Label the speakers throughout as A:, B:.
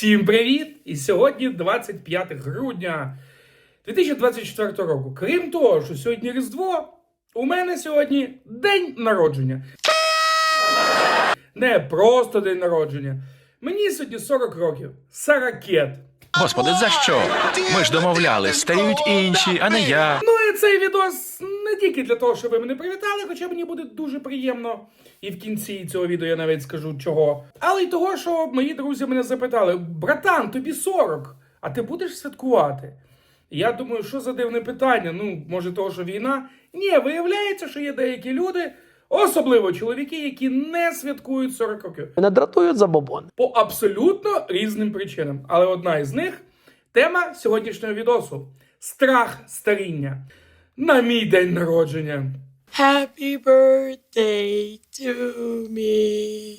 A: Всім привіт! І сьогодні 25 грудня 2024 року. Крім того, що сьогодні Різдво, у мене сьогодні день народження. Не просто день народження. Мені сьогодні 40 років. Саракет.
B: Господи, за що? Ми ж домовлялись, стають інші, а не я.
A: Ну цей відос не тільки для того, щоб ви мене привітали, хоча мені буде дуже приємно. І в кінці цього відео я навіть скажу чого. Але й того, що мої друзі мене запитали: братан, тобі 40, а ти будеш святкувати? Я думаю, що за дивне питання? Ну, може, того, що війна? Ні, виявляється, що є деякі люди, особливо чоловіки, які не святкують 40 років
C: Мене дратують забобони.
A: по абсолютно різним причинам. Але одна із них тема сьогоднішнього відосу: страх старіння на мій день народження.
D: Happy birthday to me.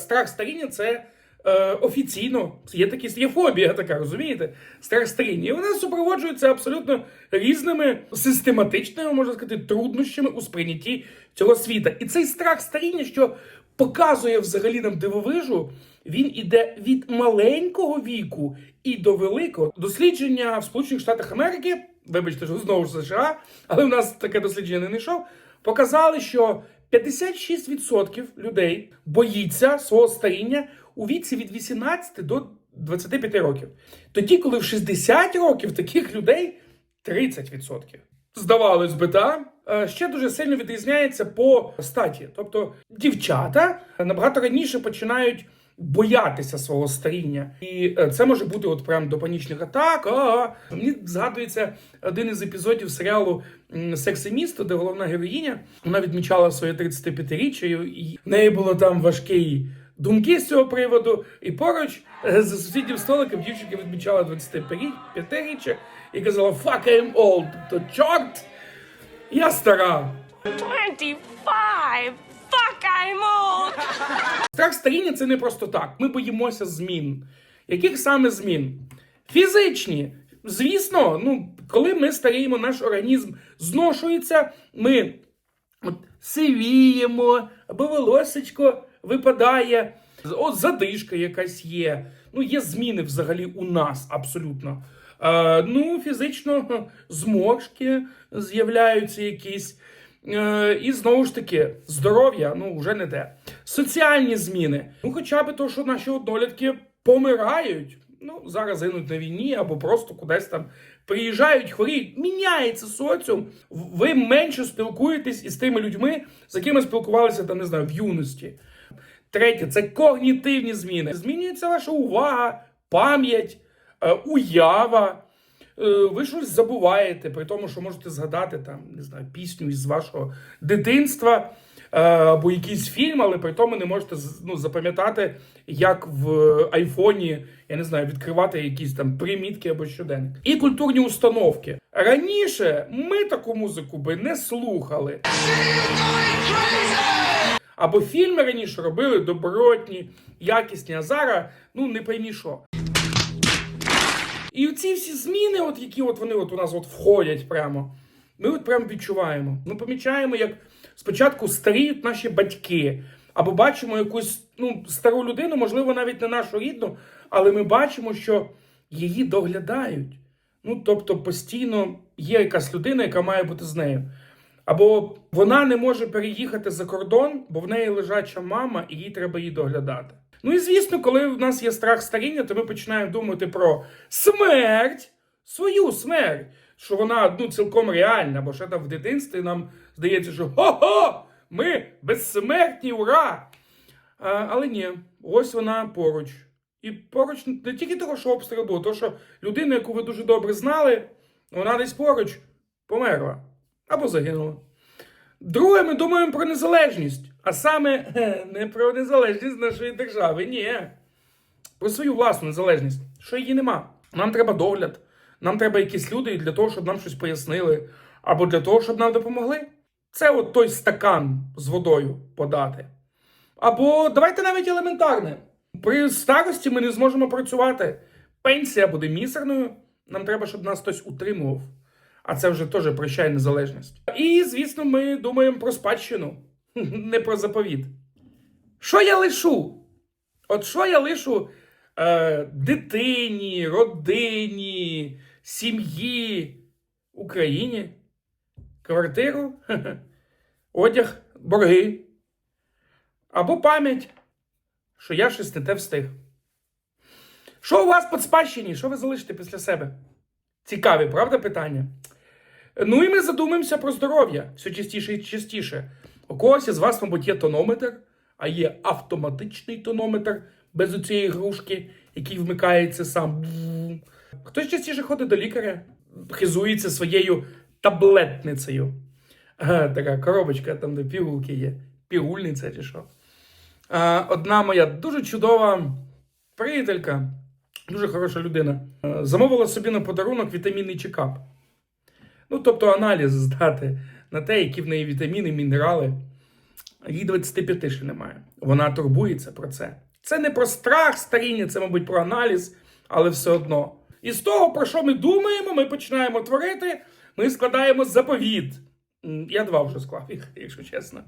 A: Страх старіння це е, офіційно є такі є фобія така, розумієте? Страх старіння. І вона супроводжується абсолютно різними систематичними, можна сказати, труднощами у сприйнятті цього світа. І цей страх старіння, що показує взагалі нам дивовижу, він іде від маленького віку і до великого. Дослідження в Сполучених Штатах Америки, вибачте, що знову ж США, але у нас таке дослідження не знайшов, показали, що 56% людей боїться свого старіння у віці від 18 до 25 років. Тоді, коли в 60 років таких людей 30%. Здавалось би, та Е, ще дуже сильно відрізняється по статі. Тобто дівчата набагато раніше починають боятися свого старіння, і е, це може бути от прям до панічних атак. А-а. Мені згадується один із епізодів серіалу «Секс місто, де головна героїня вона відмічала своє 35-річчя, і в неї було там важкі думки з цього приводу. І поруч е, за сусіднім столиком дівчинка відмічала 25-річчя і казала «Fuck, I'm old», тобто чорт, я стара.
D: 25. Fuck,
A: Страх старіння це не просто так. Ми боїмося змін. Яких саме змін? Фізичні. Звісно, ну, коли ми старіємо, наш організм зношується, ми от, сивіємо, або волосечко випадає, от задишка якась є. Ну, є зміни взагалі у нас абсолютно. Е, ну, фізично зморшки з'являються якісь. Е, і знову ж таки, здоров'я ну вже не те. Соціальні зміни. Ну, хоча б то, що наші однолітки помирають. Ну, зараз гинуть на війні або просто кудись там приїжджають, хворіють. Міняється соціум. Ви менше спілкуєтесь із тими людьми, з якими спілкувалися там, не знаю, в юності. Третє це когнітивні зміни. Змінюється ваша увага, пам'ять, е, уява. Е, Ви щось забуваєте, при тому, що можете згадати там, не знаю, пісню із вашого дитинства е, або якийсь фільм, але при тому не можете ну, запам'ятати, як в айфоні, я не знаю, відкривати якісь там примітки або щоденник. І культурні установки. Раніше ми таку музику би не слухали. Або фільми раніше робили добротні, якісні, а зараз ну не поймі що. І ці всі зміни, от які от вони от у нас от входять прямо, ми от прямо відчуваємо. Ми помічаємо, як спочатку старіють наші батьки, або бачимо якусь ну, стару людину, можливо, навіть не нашу рідну, але ми бачимо, що її доглядають. Ну, тобто постійно є якась людина, яка має бути з нею. Або вона не може переїхати за кордон, бо в неї лежача мама, і їй треба її доглядати. Ну і звісно, коли в нас є страх старіння, то ми починаємо думати про смерть, свою смерть, що вона ну, цілком реальна, бо ще там в дитинстві нам здається, що хо-хо, ми безсмертні, ура! А, але ні, ось вона поруч. І поруч не тільки того, що обстріл був, то що людина, яку ви дуже добре знали, вона десь поруч померла або загинула. Друге, ми думаємо про незалежність, а саме не про незалежність нашої держави, ні. Про свою власну незалежність, що її нема. Нам треба догляд, нам треба якісь люди для того, щоб нам щось пояснили, або для того, щоб нам допомогли. Це от той стакан з водою подати. Або давайте навіть елементарне. При старості ми не зможемо працювати. Пенсія буде мізерною. Нам треба, щоб нас хтось утримував. А це вже теж прощає незалежність. І, звісно, ми думаємо про спадщину, не про заповіт. Що я лишу? От що я лишу е, дитині, родині, сім'ї, Україні, квартиру, одяг, борги або пам'ять, що я щось те встиг. Що у вас по спадщині? Що ви залишите після себе? Цікаві, правда, питання? Ну і ми задумаємося про здоров'я все частіше і частіше. У когось із вас, мабуть, є тонометр, а є автоматичний тонометр без оцієї грушки, який вмикається сам. Хтось частіше ходить до лікаря, хизується своєю таблетницею. Ага, така коробочка, там де пігулки є. Пігульниця чи що. А, одна моя дуже чудова приятелька, дуже хороша людина, замовила собі на подарунок вітамінний чекап. Ну, тобто аналіз здати на те, які в неї вітаміни, мінерали. Їй 25 ще немає. Вона турбується про це. Це не про страх старіння, це, мабуть, про аналіз, але все одно. І з того, про що ми думаємо, ми починаємо творити, ми складаємо заповіт. Я два вже склав їх, якщо чесно.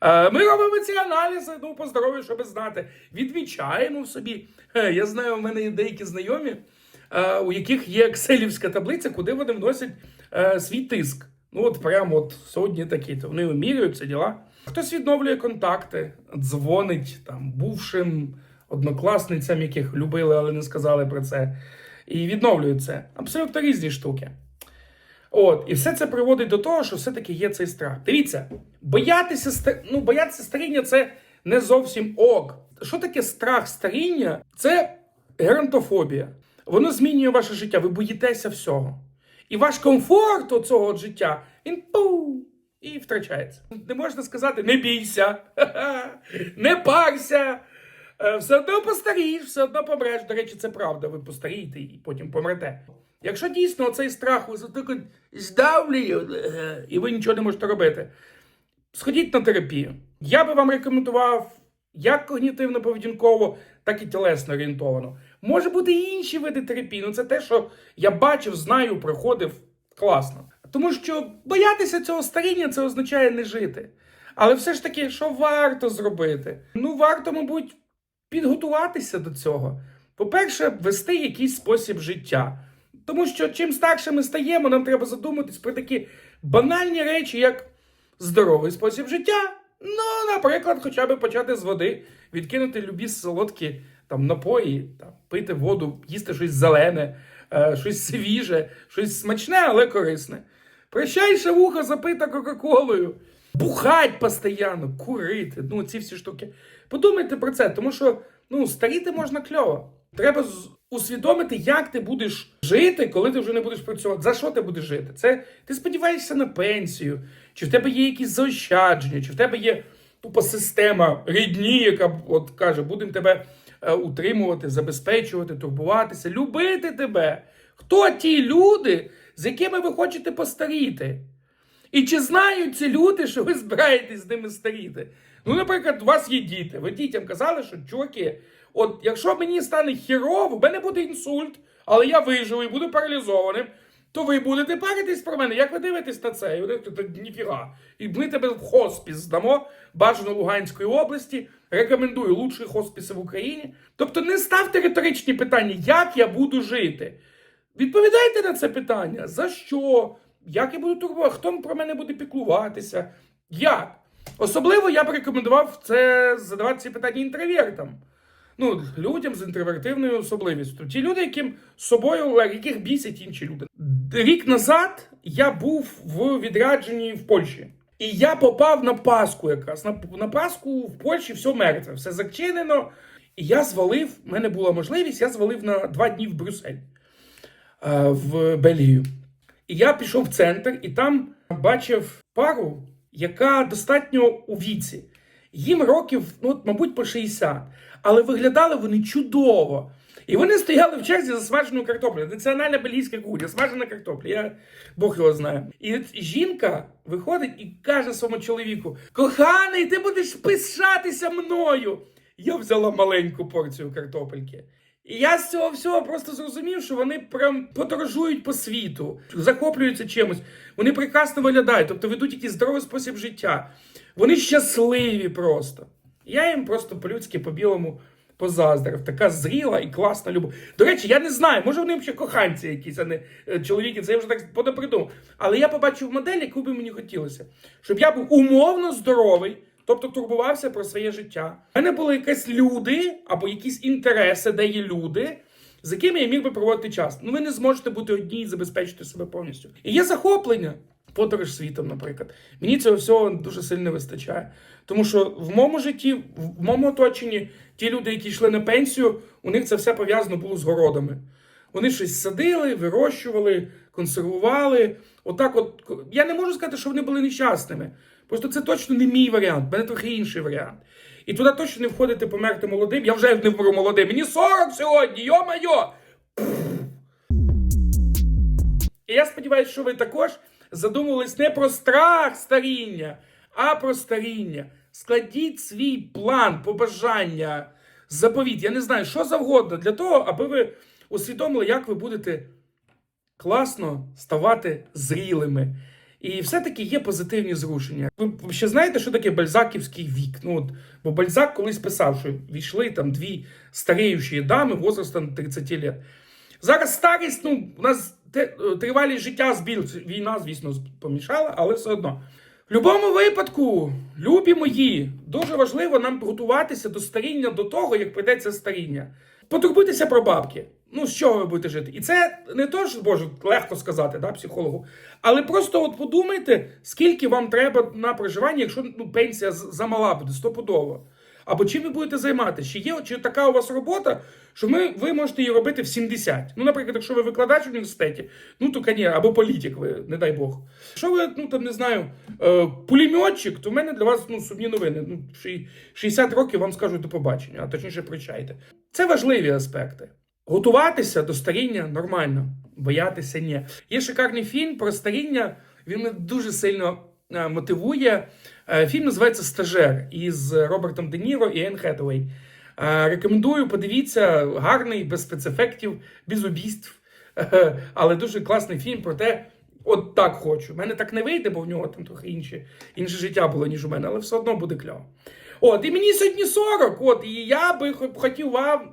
A: Е, Ми робимо ці аналізи, ну, по здоров'ю, щоб знати. Відмічаємо в собі. Е, Я знаю, у мене є деякі знайомі, е, у яких є екселівська таблиця, куди вони вносять свій тиск. Ну, от прямо от сьогодні такі, то вони вимірюють ці діла. Хтось відновлює контакти, дзвонить там бувшим однокласницям, яких любили, але не сказали про це. І відновлюють це. Абсолютно різні штуки. От, і все це приводить до того, що все-таки є цей страх. Дивіться, боятися, ста- ну, боятися старіння це не зовсім ок. Що таке страх старіння? Це геронтофобія. Воно змінює ваше життя, ви боїтеся всього. І ваш комфорт от цього от життя, він пу, і втрачається. Не можна сказати, не бійся, не парся. Е, Все одно постарієш, все одно помреш. До речі, це правда. Ви постарієте і потім помрете. Якщо дійсно цей страх вас отак здавлює, е, і ви нічого не можете робити, сходіть на терапію. Я би вам рекомендував як когнітивно-поведінково, так і тілесно орієнтовано. Може бути і інші види терапії. Ну це те, що я бачив, знаю, проходив класно. Тому що боятися цього старіння це означає не жити. Але все ж таки, що варто зробити? Ну, варто, мабуть, підготуватися до цього. По-перше, вести якийсь спосіб життя. Тому що чим старше ми стаємо, нам треба задуматись про такі банальні речі, як здоровий спосіб життя. Ну, наприклад, хоча б почати з води, відкинути любі солодкі там, напої, там, пити воду, їсти щось зелене, е, щось свіже, щось смачне, але корисне. Прощай шавуха запита Кока-Колою. Бухать постійно, курити, ну ці всі штуки. Подумайте про це, тому що ну, старіти можна кльово. Треба усвідомити, як ти будеш жити, коли ти вже не будеш працювати. За що ти будеш жити? Це ти сподіваєшся на пенсію, чи в тебе є якісь заощадження, чи в тебе є тупо система рідні, яка от каже, будемо тебе утримувати, забезпечувати, турбуватися, любити тебе. Хто ті люди, з якими ви хочете постаріти? І чи знають ці люди, що ви збираєтесь з ними старіти? Ну, наприклад, у вас є діти. Ви дітям казали, що чуваки, от якщо мені стане хірово, в мене буде інсульт, але я виживу і буду паралізованим, то ви будете паритись про мене. Як ви дивитесь на це? І вони ніфіга. І ми тебе в хоспіс здамо, бажано Луганської області. Рекомендую лучші хоспіси в Україні. Тобто не ставте риторичні питання, як я буду жити. Відповідайте на це питання. За що? Як я буду турбувати? Хто про мене буде піклуватися? Як? Особливо я б рекомендував це задавати ці питання інтровертам. Ну, людям з інтровертивною особливістю. Ті люди, яким собою, яких бісять інші люди. Рік назад я був в відрядженні в Польщі. І я попав на Пасху якраз. На, на Пасху в Польщі все мертве, все зачинено. І я звалив, в мене була можливість, я звалив на два дні в Брюссель е, в Бельгію. І я пішов в центр і там бачив пару, яка достатньо у віці. Їм років, ну, мабуть, по 60. Але виглядали вони чудово. І вони стояли в черзі за смаженою картоплею. Національна бельгійська кухня, смажена картопля. Я Бог його знає. І от жінка виходить і каже своєму чоловіку: Коханий, ти будеш пишатися мною. Я взяла маленьку порцію картопельки. І я з цього всього просто зрозумів, що вони прям подорожують по світу, захоплюються чимось. Вони прекрасно виглядають, тобто ведуть якийсь здоровий спосіб життя. Вони щасливі просто. Я їм просто по-людськи, по-білому позаздрив. Така зріла і класна любов. До речі, я не знаю, може вони ще коханці якісь, а не е, чоловіки. Це я вже так подопридумав. Але я побачив модель, яку би мені хотілося. Щоб я був умовно здоровий, тобто турбувався про своє життя. У мене були якісь люди або якісь інтереси, де є люди. З якими я міг би проводити час. Ну, ви не зможете бути одні і забезпечити себе повністю. І є захоплення, подорож світом, наприклад. Мені цього всього дуже сильно вистачає. Тому що в моєму житті, в моєму оточенні, ті люди, які йшли на пенсію, у них це все пов'язано було з городами. Вони щось садили, вирощували, консервували. Отак, от я не можу сказати, що вони були нещасними. Просто це точно не мій варіант, в мене трохи інший варіант. І туди точно не входити померти молодим. Я вже не вмру молодим. Мені 40 сьогодні, йо-майо! І я сподіваюся, що ви також задумувались не про страх старіння, а про старіння. Складіть свій план, побажання, заповіт. Я не знаю, що завгодно для того, аби ви усвідомили, як ви будете класно ставати зрілими. І все-таки є позитивні зрушення. Ви ще знаєте, що таке бальзаківський вік? Ну, от, бо Бальзак колись писав, що війшли там дві старіючі дами возрастом 30 років. Зараз старість, ну, у нас тривалість життя збільшується. Війна, звісно, помішала, але все одно. В будь-якому випадку, любі мої, дуже важливо нам готуватися до старіння до того, як прийдеться старіння. Потурбуйтеся про бабки. Ну, з чого ви будете жити? І це не то, що боже, легко сказати, да, психологу. Але просто от подумайте, скільки вам треба на проживання, якщо ну, пенсія замала буде, стопудово. Або чим ви будете займатися? Чи є чи така у вас робота, що ми, ви можете її робити в 70? Ну, наприклад, якщо ви викладач в університеті, ну то коні, або політик, ви, не дай Бог. Якщо ви, ну там не знаю, е, пулеметчик, то в мене для вас ну, сумні новини. Ну, 60 років вам скажуть до побачення, а точніше причайте. Це важливі аспекти. Готуватися до старіння нормально, боятися ні. Є шикарний фільм про старіння. Він мене дуже сильно е, мотивує. Е, Фільм називається Стажер із Робертом Де Ніро і Енн Хетуей. Е, Рекомендую, подивіться, гарний, без спецефектів, без убійств. Але дуже класний фільм про те, от так хочу. У мене так не вийде, бо в нього там трохи інше, інше життя було, ніж у мене, але все одно буде кльово. От, і мені сьогодні 40, от, і я би хотів вам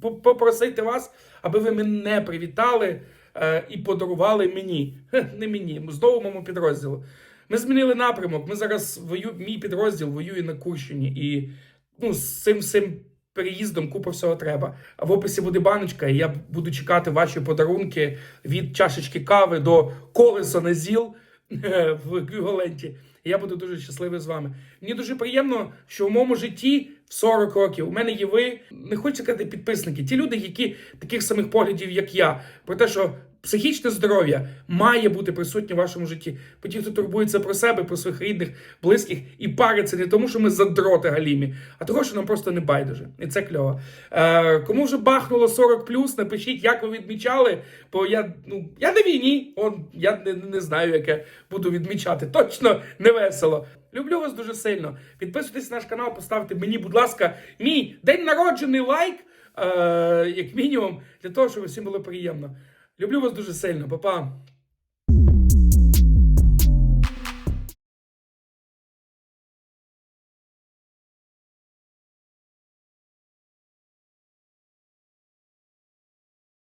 A: попросити вас, аби ви мене привітали е, і подарували мені. Не мені, знову моєму підрозділу. Ми змінили напрямок. Ми зараз вою... мій підрозділ воює на Курщині. І ну, з цим всім переїздом купа всього треба. А в описі буде баночка, і я буду чекати ваші подарунки від чашечки кави до колеса на ЗІЛ е, в Гюголенті. Я буду дуже щасливий з вами. Мені дуже приємно, що в моєму житті 40 років. У мене є ви. Не хочу сказати підписники, ті люди, які таких самих поглядів, як я, про те, що психічне здоров'я має бути присутнє в вашому житті. Бо ті, хто турбується про себе, про своїх рідних, близьких і париться не тому, що ми задроти галімі, а того, що нам просто не байдуже. І це кльово. Е, кому вже бахнуло 40 напишіть, як ви відмічали. Бо я, ну, я на війні, он, я не, не знаю, яке буду відмічати. Точно не весело. Люблю вас дуже сильно. Підписуйтесь на наш канал, поставте мені, будь ласка, мій день народжений лайк, е, як мінімум, для того, щоб всім було приємно. Люблю вас дуже сильно, Па-па.